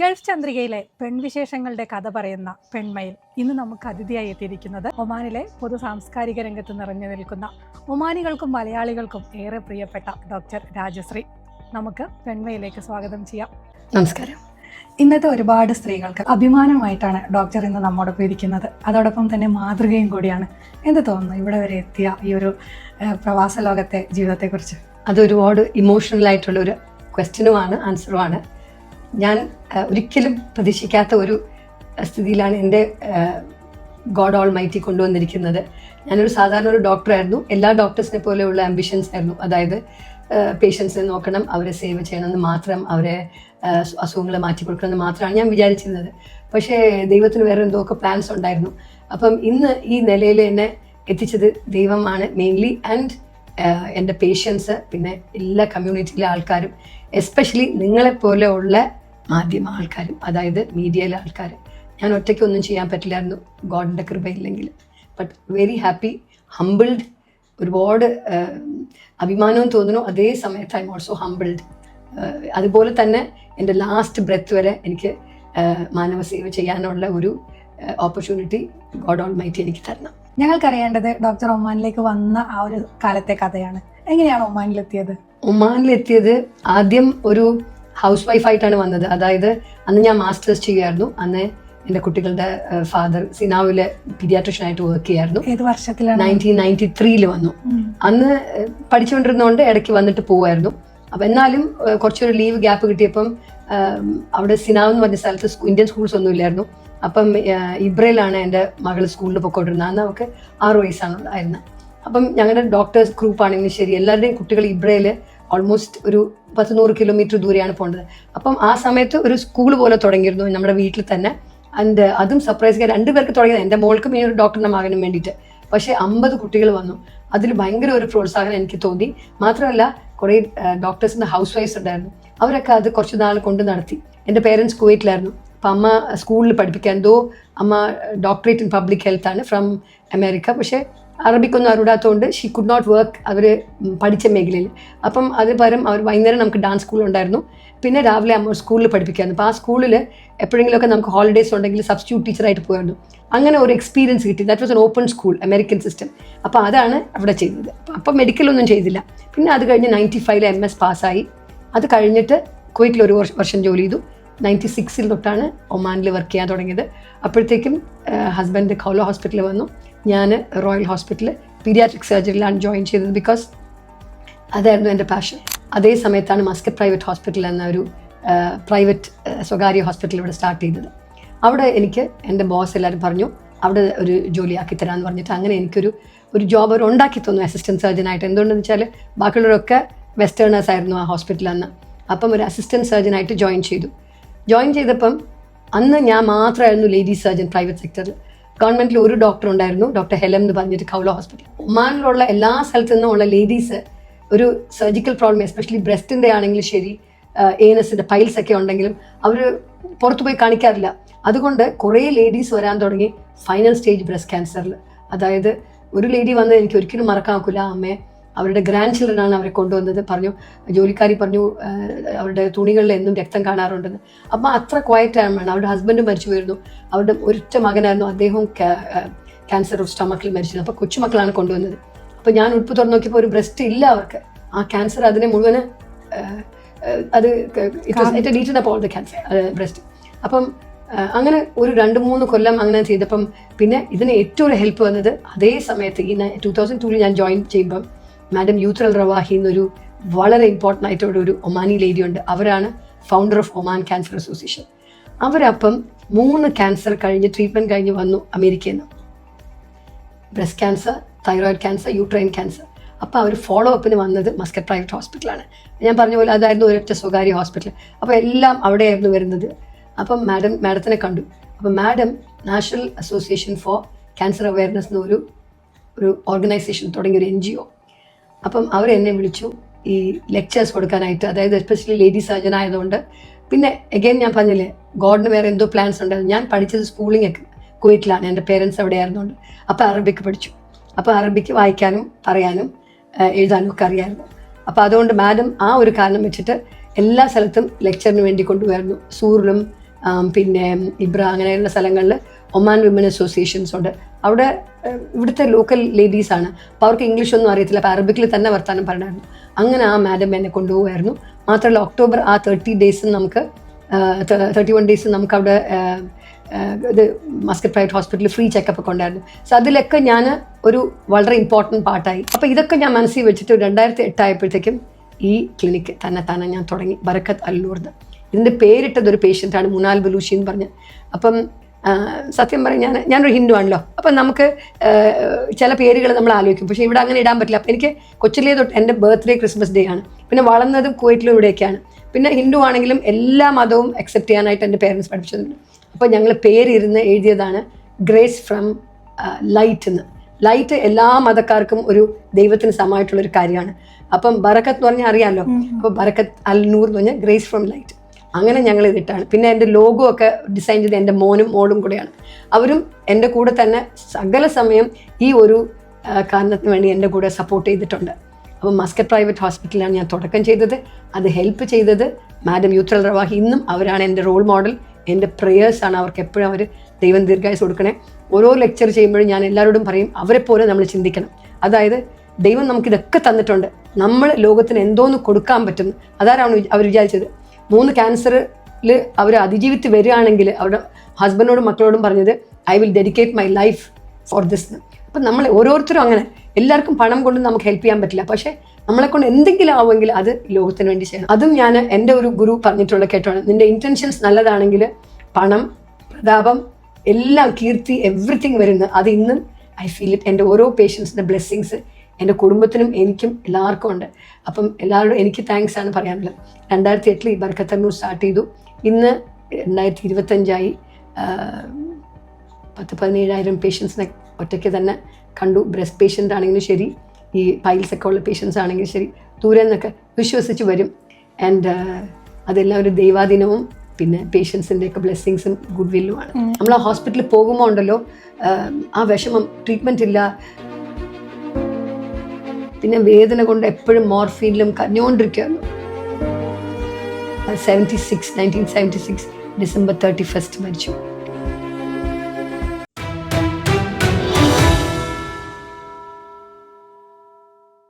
Gulf ചന്ദ്രികയിലെ പെൺവിശേഷങ്ങളുടെ കഥ പറയുന്ന പെൺമയിൽ ഇന്ന് നമുക്ക് അതിഥിയായി എത്തിയിരിക്കുന്നത് ഒമാനിലെ പൊതു സാംസ്കാരിക രംഗത്ത് നിറഞ്ഞു നിൽക്കുന്ന ഒമാനികൾക്കും മലയാളികൾക്കും ഏറെ പ്രിയപ്പെട്ട ഡോക്ടർ രാജശ്രീ. നമുക്ക് പെൺമയിലേക്ക് സ്വാഗതം ചെയ്യാം. നമസ്കാരം. ഇന്നത്തെ ഒരുപാട് സ്ത്രീകൾക്ക് അഭിമാനമായിട്ടാണ് ഡോക്ടർ ഇന്ന് നമ്മോടൊപ്പം ഇരിക്കുന്നത്. അതോടൊപ്പം തന്നെ മാതൃകയും കൂടിയാണ്. എന്ത് തോന്നുന്നു ഇവിടെ വരെ എത്തിയ ഈ ഒരു പ്രവാസ ലോകത്തെ ജീവിതത്തെക്കുറിച്ച്? അത് ഒരുപാട് ഇമോഷണൽ ആയിട്ടുള്ള ഒരു ക്വസ്റ്റ്യനുമാണ് ആൻസറുമാണ് ഞാൻ ഒരിക്കലും പ്രതീക്ഷിക്കാത്ത ഒരു സ്ഥിതിയിലാണ് എന്റെ ഗോഡ് ഓൾ മൈറ്റി കൊണ്ടുവന്നിരിക്കുന്നത്. ഞാനൊരു സാധാരണ ഒരു ഡോക്ടറായിരുന്നു. എല്ലാ ഡോക്ടേഴ്സിനെ പോലെയുള്ള ആംബിഷൻസ് ആയിരുന്നു. അതായത് പേഷ്യൻസിനെ നോക്കണം അവരെ സേവ് ചെയ്യണം എന്ന് മാത്രം അവരെ അസുഖങ്ങളെ മാറ്റി കൊടുക്കണമെന്ന് മാത്രമാണ് ഞാൻ വിചാരിച്ചിരുന്നത്. പക്ഷേ ദൈവത്തിന് വേറെ എന്തൊക്കെ പ്ലാൻസ് ഉണ്ടായിരുന്നു. അപ്പം ഇന്ന് ഈ നിലയിൽ എന്നെ എത്തിച്ചത് ദൈവമാണ് മെയിൻലി ആൻഡ് എന്റെ പേഷ്യൻസ് പിന്നെ എല്ലാ കമ്മ്യൂണിറ്റിയിലെ ആൾക്കാരും എസ്പെഷ്യലി നിങ്ങളെപ്പോലെ ഉള്ള മാധ്യമ ആൾക്കാരും അതായത് മീഡിയയിലെ ആൾക്കാർ ഞാൻ ഒറ്റയ്ക്ക് ഒന്നും ചെയ്യാൻ പറ്റില്ലായിരുന്നു ഗോഡിന്റെ കൃപയില്ലെങ്കിൽ. ബട്ട് വെരി ഹാപ്പി ഹംബിൾഡ് ഒരുപാട് അഭിമാനവും തോന്നുന്നു. അതേ സമയത്ത് ഐ എം ഓൾസോ ഹംബിൾഡ് അതുപോലെ തന്നെ എന്റെ ലാസ്റ്റ് ബ്രെത്ത് വരെ എനിക്ക് മാനവ സേവ ചെയ്യാനുള്ള ഒരു ഓപ്പർച്യൂണിറ്റി ഗോഡ് ഓൾ മൈറ്റി എനിക്ക് തരണം. ഞങ്ങൾക്കറിയേണ്ടത് ഡോക്ടർ ഒമാനിലേക്ക് വന്ന ആ ഒരു കാലത്തെ കഥയാണ്. എങ്ങനെയാണ് ഒമാനിലെത്തിയത്? ഒമാനിലെത്തിയത് ആദ്യം ഒരു ഹൗസ് വൈഫായിട്ടാണ് വന്നത്. അതായത് അന്ന് ഞാൻ മാസ്റ്റേഴ്സ് ചെയ്യുമായിരുന്നു അന്ന് എന്റെ കുട്ടികളുടെ ഫാദർ സിനാവിലെ പീഡിയാട്രിഷ്യനായിട്ട് വർക്ക് ചെയ്യായിരുന്നു. ഏത് വർഷത്തിലാണ്? നയന്റീൻ നയന്റി ത്രീയിൽ വന്നു. അന്ന് പഠിച്ചുകൊണ്ടിരുന്നതുകൊണ്ട് ഇടയ്ക്ക് വന്നിട്ട് പോവായിരുന്നു. അപ്പം എന്നാലും കുറച്ചൊരു ലീവ് ഗ്യാപ്പ് കിട്ടിയപ്പം അവിടെ സിനാവ് എന്ന് പറഞ്ഞ സ്ഥലത്ത് ഇന്ത്യൻ സ്കൂൾസ് ഒന്നും ഇല്ലായിരുന്നു. അപ്പം ഇബ്രയിലാണ് എന്റെ മകൾ സ്കൂളിൽ പൊയ്ക്കൊണ്ടിരുന്നത് അന്ന് അവൾക്ക് ആറ് വയസ്സാണ് ഉണ്ടായിരുന്നത് അപ്പം ഞങ്ങളുടെ ഡോക്ടേഴ്സ് ഗ്രൂപ്പ് ആണെങ്കിലും ശരി എല്ലാവരുടെയും കുട്ടികൾ ഇബ്രയിൽ ഓൾമോസ്റ്റ് ഒരു പത്ത് നൂറ് കിലോമീറ്റർ ദൂരെയാണ് പോകേണ്ടത് അപ്പം ആ സമയത്ത് ഒരു സ്കൂൾ പോലെ തുടങ്ങിയിരുന്നു നമ്മുടെ വീട്ടിൽ തന്നെ. ആൻഡ് അതും സർപ്രൈസ് രണ്ട് പേർക്ക് തുടങ്ങിയത്. എന്റെ മോൾക്കും ഈ ഒരു ഡോക്ടറിന്റെ മകനും വേണ്ടിയിട്ട്. പക്ഷേ അമ്പത് കുട്ടികൾ വന്നു. അതിൽ ഭയങ്കര ഒരു പ്രോത്സാഹനം എനിക്ക് തോന്നി. മാത്രമല്ല കുറേ ഡോക്ടേഴ്സിന്റെ ഹൗസ് വൈഫ്സ് ഉണ്ടായിരുന്നു. അവരൊക്കെ അത് കുറച്ച് നാൾ കൊണ്ട് നടത്തി. എന്റെ പേരൻസ് കുവൈറ്റിലായിരുന്നു. അപ്പം അമ്മ സ്കൂളിൽ പഠിപ്പിക്കാൻ എന്തോ അമ്മ ഡോക്ടറേറ്റ് ഇൻ പബ്ലിക് ഹെൽത്താണ് ഫ്രം അമേരിക്ക പക്ഷേ അറബിക്കൊന്നും അറിവിടാത്തതുകൊണ്ട് ഷീ കുഡ് നോട്ട് വർക്ക് അവർ പഠിച്ച മേഖലയിൽ. അപ്പം അത് പകരം അവർ വൈകുന്നേരം നമുക്ക് ഡാൻസ് സ്കൂൾ ഉണ്ടായിരുന്നു. പിന്നെ രാവിലെ അമ്മ സ്കൂളിൽ പഠിപ്പിക്കായിരുന്നു. അപ്പോൾ ആ സ്കൂളിൽ എപ്പോഴെങ്കിലുമൊക്കെ നമുക്ക് ഹോളിഡേയ്സ് ഉണ്ടെങ്കിൽ സബ്സ്റ്റിറ്റ്യൂട്ട് ടീച്ചറായിട്ട് പോയിരുന്നു. അങ്ങനെ ഒരു എക്സ്പീരിയൻസ് കിട്ടി. That was an open school American system അപ്പോൾ അതാണ് അവിടെ ചെയ്തത്. അപ്പം മെഡിക്കലൊന്നും ചെയ്തില്ല. പിന്നെ അത് കഴിഞ്ഞ് നയന്റി ഫൈവിൽ എം എസ് പാസ്സായി അത് കഴിഞ്ഞിട്ട് കുവൈറ്റിൽ ഒരു വർഷം ജോലി ചെയ്തു. നയന്റി സിക്സിൽ തൊട്ടാണ് ഒമാനിൽ വർക്ക് ചെയ്യാൻ തുടങ്ങിയത്. അപ്പോഴത്തേക്കും ഹസ്ബൻഡ് കൗലോ ഹോസ്പിറ്റലിൽ വന്നു. ഞാൻ റോയൽ ഹോസ്പിറ്റലിൽ പീഡിയാട്രിക് സർജറിയിലാണ് ജോയിൻ ചെയ്തത് ബിക്കോസ് അതായിരുന്നു എന്റെ പാഷൻ അതേ സമയത്താണ് മസ്കറ്റ് പ്രൈവറ്റ് ഹോസ്പിറ്റൽ എന്ന ഒരു പ്രൈവറ്റ് സ്വകാര്യ ഹോസ്പിറ്റൽ ഇവിടെ സ്റ്റാർട്ട് ചെയ്തത്. അവിടെ എനിക്ക് എന്റെ ബോസ് എല്ലാവരും പറഞ്ഞു അവിടെ ഒരു ജോലി ആക്കി തരാമെന്ന് പറഞ്ഞിട്ട് അങ്ങനെ എനിക്കൊരു ഒരു ജോബ് അവർ ഉണ്ടാക്കി തന്നു അസിസ്റ്റന്റ് സർജനായിട്ട് എന്തുകൊണ്ടെന്ന് വെച്ചാൽ ബാക്കിയുള്ളവരൊക്കെ വെസ്റ്റേണേഴ്സ് ആയിരുന്നു ആ ഹോസ്പിറ്റലിൽ അന്ന് അപ്പം ഒരു അസിസ്റ്റന്റ് സർജനായിട്ട് ജോയിൻ ചെയ്തു. ജോയിൻ ചെയ്തപ്പം അന്ന് ഞാൻ മാത്രമായിരുന്നു ലേഡീസ് സർജൻ പ്രൈവറ്റ് സെക്ടറിൽ ഗവൺമെന്റിൽ ഒരു ഡോക്ടർ ഉണ്ടായിരുന്നു ഡോക്ടർ ഹെലം എന്ന് പറഞ്ഞിട്ട് കൗല ഹോസ്പിറ്റൽ ഒമാനിലുള്ള എല്ലാ സ്ഥലത്തു നിന്നുമുള്ള ലേഡീസ് ഒരു സർജിക്കൽ പ്രോബ്ലം എസ്പെഷ്യലി ബ്രസ്റ്റിന്റെ ആണെങ്കിലും ശരി ഏനസിന്റെ പൈൽസ് ഒക്കെ ഉണ്ടെങ്കിലും അവർ പുറത്തു പോയി കാണിക്കാറില്ല. അതുകൊണ്ട് കുറേ ലേഡീസ് വരാൻ തുടങ്ങി ഫൈനൽ സ്റ്റേജ് ബ്രസ്റ്റ് ക്യാൻസറിൽ അതായത് ഒരു ലേഡി വന്ന് എനിക്ക് ഒരിക്കലും മറക്കാൻ ഒക്കില്ല അമ്മയെ അവരുടെ ഗ്രാൻഡ് ചിൽഡ്രൻ ആണ് അവരെ കൊണ്ടുവന്നത്. പറഞ്ഞു ജോലിക്കാരി പറഞ്ഞു അവരുടെ തുണികളിൽ എന്നും രക്തം കാണാറുണ്ടെന്ന്. അപ്പം അത്ര ക്വയറ്റ് ആണ്. അവരുടെ ഹസ്ബൻഡ് മരിച്ചു പോയിരുന്നു. അവരുടെ ഒരൊറ്റ മകനായിരുന്നു. അദ്ദേഹവും ക്യാൻസർ ഓഫ് സ്റ്റമക്കിൽ മരിച്ചത് അപ്പോൾ കൊച്ചുമക്കളാണ് കൊണ്ടുവന്നത്. അപ്പോൾ ഞാൻ ഉടുപ്പ് തുറന്നു നോക്കിയപ്പോൾ ഒരു ബ്രസ്റ്റ് ഇല്ല അവർക്ക്. ആ ക്യാൻസർ അതിനെ മുഴുവൻ അത് ഇറ്റ് ഡീറ്റഡ് അപ്പോൾ ദ ക്യാൻസർ ബ്രസ്റ്റ് അപ്പം അങ്ങനെ ഒരു രണ്ട് മൂന്ന് കൊല്ലം അങ്ങനെ ചെയ്തപ്പം പിന്നെ ഇതിന് ഏറ്റവും ഹെൽപ്പ് വന്നത് അതേ സമയത്ത് ഈ ടൂ തൗസൻഡ് ടൂവിൽ ഞാൻ ജോയിൻ ചെയ്യുമ്പം മാഡം യൂത്രൽ റവാഹി എന്നൊരു വളരെ ഇമ്പോർട്ടന്റ് ആയിട്ടുള്ള ഒരു ഒമാനി ലേഡി ഉണ്ട്. അവരാണ് founder of Oman cancer association അവരപ്പം മൂന്ന് ക്യാൻസർ കഴിഞ്ഞ് ട്രീറ്റ്മെന്റ് കഴിഞ്ഞ് വന്നു അമേരിക്കയിൽ നിന്ന്. Breast cancer thyroid cancer uterine cancer അപ്പോൾ അവർ ഫോളോ അപ്പിന് വന്നത് മസ്കറ്റ് പ്രൈവറ്റ് ഹോസ്പിറ്റലാണ് ഞാൻ പറഞ്ഞ പോലെ അതായിരുന്നു ഒരൊറ്റ സ്വകാര്യ ഹോസ്പിറ്റൽ അപ്പോൾ എല്ലാം അവിടെയായിരുന്നു വരുന്നത്. അപ്പം മാഡം മാഡത്തിനെ കണ്ടു. അപ്പം madam national association for cancer awareness എന്നൊരു ഒരു ഓർഗനൈസേഷൻ തുടങ്ങിയ ഒരു എൻ ജി ഒ അപ്പം അവർ എന്നെ വിളിച്ചു ഈ ലെക്ചേഴ്സ് കൊടുക്കാനായിട്ട്. അതായത് എസ്പെഷ്യലി ലേഡി സർജൻ ആയതുകൊണ്ട്. പിന്നെ എഗെയിൻ ഞാൻ പറഞ്ഞില്ലേ ഗോഡിന് വേറെ എന്തോ പ്ലാൻസ് ഉണ്ടായിരുന്നു ഞാൻ പഠിച്ചത് സ്കൂളിംഗ് ഒക്കെ കുവൈറ്റിലാണ്. എന്റെ പേരൻസ് അവിടെ ആയിരുന്നുണ്ട് അപ്പോൾ അറബിക്ക് പഠിച്ചു. അപ്പോൾ അറബിക്ക് വായിക്കാനും പറയാനും എഴുതാനും ഒക്കെ അറിയാമായിരുന്നു അപ്പോൾ അതുകൊണ്ട് മാഡം ആ ഒരു കാരണം വെച്ചിട്ട് എല്ലാ സ്ഥലത്തും ലെക്ചറിന് വേണ്ടി കൊണ്ടുപോയിരുന്നു സൂറിലും പിന്നെ ഇബ്ര അങ്ങനെയുള്ള സ്ഥലങ്ങളിൽ ഒമാൻ വിമൻ അസോസിയേഷൻസ് ഉണ്ട്. അവിടെ ഇവിടുത്തെ ലോക്കൽ ലേഡീസ് ആണ്. അപ്പോൾ അവർക്ക് ഇംഗ്ലീഷ് ഒന്നും അറിയത്തില്ല. അപ്പോൾ അറബിക്കിൽ തന്നെ വർത്താനം പറഞ്ഞായിരുന്നു അങ്ങനെ ആ മാഡം എന്നെ കൊണ്ടുപോകുമായിരുന്നു മാത്രമല്ല ഒക്ടോബർ ആ തേർട്ടി ഡേയ്സും നമുക്ക് തേർട്ടി വൺ ഡേയ്സ് നമുക്ക് അവിടെ ഇത് മസ്കറ്റ് പ്രൈവറ്റ് ഹോസ്പിറ്റലിൽ ഫ്രീ ചെക്കപ്പ് ഒക്കെ ഉണ്ടായിരുന്നു. സോ അതിലൊക്കെ ഞാൻ ഒരു വളരെ ഇമ്പോർട്ടന്റ് പാർട്ടായി അപ്പോൾ ഇതൊക്കെ ഞാൻ മനസ്സിൽ വെച്ചിട്ട് രണ്ടായിരത്തി എട്ടായപ്പോഴത്തേക്കും ഈ ക്ലിനിക്ക് തന്നെ തന്നെ ഞാൻ തുടങ്ങി. ബറക്കത്ത് അല്ലൂർന്ന്. ഇതിന്റെ പേരിട്ടത് ഒരു പേഷ്യന്റാണ് മുനാൽ ബലൂഷി എന്ന് പറഞ്ഞ്. അപ്പം സത്യം പറഞ്ഞാൽ ഞാൻ ഞാനൊരു ഹിന്ദു ആണല്ലോ. അപ്പം നമുക്ക് ചില പേരുകൾ നമ്മൾ ആലോചിക്കും. പക്ഷേ ഇവിടെ അങ്ങനെ ഇടാൻ പറ്റില്ല. അപ്പം എനിക്ക് കൊച്ചിലേ തൊട്ട് എന്റെ ബർത്ത്ഡേ ക്രിസ്മസ് ഡേ ആണ്. പിന്നെ വളർന്നതും കുവൈറ്റിലൂടെയൊക്കെയാണ് പിന്നെ ഹിന്ദു ആണെങ്കിലും എല്ലാ മതവും അക്സെപ്റ്റ് ചെയ്യാനായിട്ട് എന്റെ പേരൻസ് പഠിപ്പിച്ചിട്ടുണ്ട്. അപ്പോൾ ഞങ്ങൾ പേരിരുന്ന് എഴുതിയതാണ് ഗ്രേസ് ഫ്രം ലൈറ്റ് എന്ന്. ലൈറ്റ് എല്ലാ മതക്കാർക്കും ഒരു ദൈവത്തിന് സമമായിട്ടുള്ള ഒരു കാര്യമാണ്. അപ്പം ബറക്കത്ത് എന്ന് പറഞ്ഞാൽ അറിയാമല്ലോ? അപ്പോൾ ബറക്കത്ത് അൽ നൂർ എന്ന് പറഞ്ഞാൽ ഗ്രേസ് ഫ്രം ലൈറ്റ് അങ്ങനെ ഞങ്ങൾ ഇതിട്ടാണ്. പിന്നെ എന്റെ ലോഗോ ഒക്കെ ഡിസൈൻ ചെയ്ത് എന്റെ മോനും മോളും കൂടെയാണ്. അവരും എന്റെ കൂടെ തന്നെ സകല സമയം ഈ ഒരു കാരണത്തിന് വേണ്ടി എന്റെ കൂടെ സപ്പോർട്ട് ചെയ്തിട്ടുണ്ട്. അപ്പോൾ മസ്കറ്റ് പ്രൈവറ്റ് ഹോസ്പിറ്റലിലാണ് ഞാൻ തുടക്കം ചെയ്തത്. അത് ഹെൽപ്പ് ചെയ്തത് മാഡം യൂത്രൽ റവാഹി ഇന്നും അവരാണ് എന്റെ റോൾ മോഡൽ എന്റെ പ്രേയേഴ്സാണ് അവർക്ക് എപ്പോഴും അവർ ദൈവം ദീർഘായുസ് കൊടുക്കണേ. ഓരോ ലെക്ചർ ചെയ്യുമ്പോഴും ഞാൻ എല്ലാവരോടും പറയും അവരെ പോലെ നമ്മൾ ചിന്തിക്കണം. അതായത് ദൈവം നമുക്കിതൊക്കെ തന്നിട്ടുണ്ട്. നമ്മൾ ലോകത്തിന് എന്തോന്ന് കൊടുക്കാൻ പറ്റും. അതാരാണ് അവർ വിചാരിച്ചത്? മൂന്ന് ക്യാൻസറിൽ അവർ അതിജീവിച്ച് വരികയാണെങ്കിൽ അവരുടെ ഹസ്ബൻഡോടും മക്കളോടും പറഞ്ഞത് I will dedicate my life for this അപ്പം നമ്മൾ ഓരോരുത്തരും അങ്ങനെ. എല്ലാവർക്കും പണം കൊണ്ട് നമുക്ക് ഹെൽപ്പ് ചെയ്യാൻ പറ്റില്ല. പക്ഷേ നമ്മളെ കൊണ്ട് എന്തെങ്കിലും ആവുമെങ്കിൽ അത് ലോകത്തിന് വേണ്ടി ചെയ്യണം. അതും ഞാൻ എന്റെ ഒരു ഗുരു പറഞ്ഞിട്ടുള്ള കേട്ടാണ്. നിന്റെ ഇന്റൻഷൻസ് നല്ലതാണെങ്കിൽ പണം പ്രതാപം എല്ലാം കീർത്തി എവറിത്തിങ് വരുന്നത് അത് ഇന്നും ഐ ഫീൽ ഇറ്റ് എന്റെ ഓരോ പേഷ്യൻസിന്റെ ബ്ലെസ്സിങ്സ് എന്റെ കുടുംബത്തിനും എനിക്കും എല്ലാവർക്കും ഉണ്ട്. അപ്പം എല്ലാവരോടും എനിക്ക് താങ്ക്സ് ആണ് പറയാനുള്ളത്. രണ്ടായിരത്തി എട്ടിൽ ഈ ബർക്കത്തന്നൂർ സ്റ്റാർട്ട് ചെയ്തു. ഇന്ന് രണ്ടായിരത്തി ഇരുപത്തഞ്ചായി പത്ത് പതിനേഴായിരം പേഷ്യൻസിനെ ഒറ്റയ്ക്ക് തന്നെ കണ്ടു. ബ്രസ്റ്റ് പേഷ്യന്റ് ആണെങ്കിലും ശരി ഈ പൈൽസ് ഒക്കെ ഉള്ള പേഷ്യൻസ് ആണെങ്കിലും ശരി ദൂരെ നിന്നൊക്കെ വിശ്വസിച്ച് വരും. ആൻഡ് അതെല്ലാം ഒരു ദൈവാദിനവും പിന്നെ പേഷ്യൻസിന്റെ ഒക്കെ ബ്ലെസ്സിങ്സും ഗുഡ് വില്ലുമാണ് നമ്മൾ ആ ഹോസ്പിറ്റലിൽ പോകുമ്പോൾ ഉണ്ടല്ലോ ആ വിഷമം ട്രീറ്റ്മെന്റ് ഇല്ല പിന്നെ വേദന കൊണ്ട് എപ്പോഴും മോർഫീനിലും കരഞ്ഞുകൊണ്ടിരിക്കുകയായിരുന്നു seventy six nineteen seventy six December thirty first മരിച്ചു.